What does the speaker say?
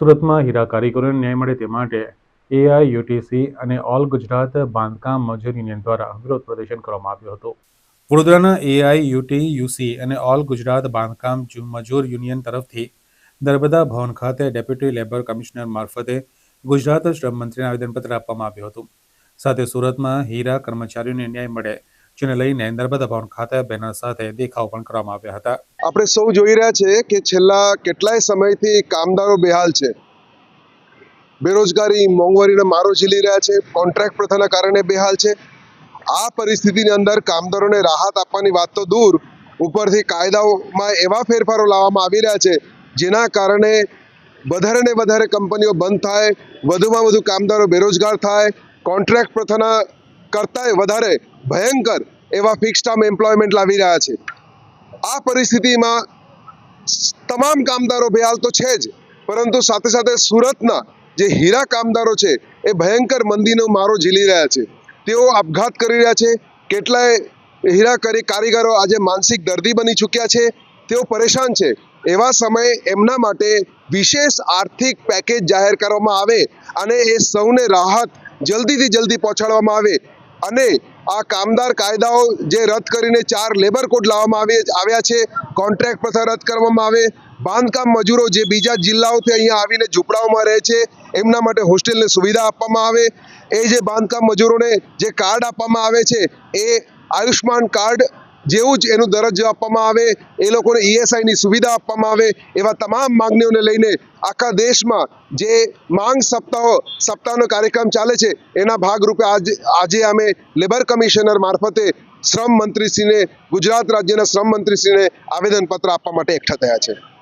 સુરતમાં હીરા કારીગરોને ન્યાય મળે તે માટે એઆઈયુટીસી અને ઓલ ગુજરાત બાંધકામ મજૂર યુનિયન દ્વારા વિરોધ પ્રદર્શન કરવામાં આવ્યું હતું. વડોદરાના એઆઈયુટીયુસી અને ઓલ ગુજરાત બાંધકામ મજૂર યુનિયન તરફથી નર્મદા ભવન ખાતે ડેપ્યુટી લેબર કમિશનર મારફતે ગુજરાત શ્રમ મંત્રીને આવેદનપત્ર આપવામાં આવ્યું હતું. સાથે સુરતમાં હીરા કર્મચારીઓને ન્યાય મળે જેને લઈને નર્મદા ભવન ખાતે બેનર સાથે દેખાવ પણ કરવામાં આવ્યા હતા. આપણે સૌ જોઈ રહ્યા છે કે છેલ્લા કેટલાય સમયથી કામદારો બેહાલ છે. બેરોજગારી મોંઘવારીનો મારો ઝીલી રહ્યા છે, કોન્ટ્રાક્ટ પ્રથાના કારણે બેહાલ છે. આ પરિસ્થિતિની અંદર કામદારોને રાહત આપવાની વાત તો દૂર, ઉપરથી કાયદાઓમાં એવા ફેરફારો લાવવામાં આવી રહ્યા છે, જેના કારણે વધારે ને વધારે કંપનીઓ બંધ થાય, વધુમાં વધુ કામદારો બેરોજગાર થાય, કોન્ટ્રાક્ટ પ્રથાના કરતાંય વધારે ભયંકર એવા ફિક્સ ટર્મ એમ્પ્લોયમેન્ટ લાવી રહ્યા છે. આ પરિસ્થિતિમાં તમામ કામદારો બેહાલ તો છે જ, પરંતુ સાથે સાથે સુરતના જે હીરા કામદારો છે, એ ભયંકર મંદીનો મારો ઝીલી રહ્યા છે. તેઓ આપઘાત કરી રહ્યા છે, કેટલાય હીરા કરી કારીગરો આજે માનસિક દર્દી બની ચૂક્યા છે, તેઓ પરેશાન છે. એવા સમયે એમના માટે વિશેષ આર્થિક પેકેજ જાહેર કરવામાં આવે અને એ સૌને રાહત જલ્દીથી જલ્દી પહોંચાડવામાં આવે અને આ કામદાર કાયદાઓ જે રદ કરીને ચાર લેબર કોડ લાવવામાં આવે આવ્યા છે કોન્ટ્રાક્ટ પ્રથા રદ કરવામાં આવે, બાંધકામ મજૂરો જે બીજા જિલ્લાઓથી અહીંયા આવીને ઝૂંપડાઓમાં રહે છે, એમના માટે હોસ્ટેલની સુવિધા આપવામાં આવે. એ જે બાંધકામ મજૂરોને જે કાર્ડ આપવામાં આવે છે, એ આયુષ્માન કાર્ડ જેવું જ એનું દરજ્જો આપવામાં આવે, એ લોકોને ઈએસઆઈની સુવિધા આપવામાં આવે, એવા તમામ માંગણીઓને લઈને આખા દેશમાં જે માંગ સપ્તાહો, સપ્તાહનો કાર્યક્રમ ચાલે છે, એના ભાગરૂપે આજે આજે અમે લેબર કમિશનર મારફતે શ્રમ મંત્રીશ્રીને, ગુજરાત રાજ્યના શ્રમ મંત્રીશ્રીને આવેદનપત્ર આપવા માટે એકઠા થયા છે.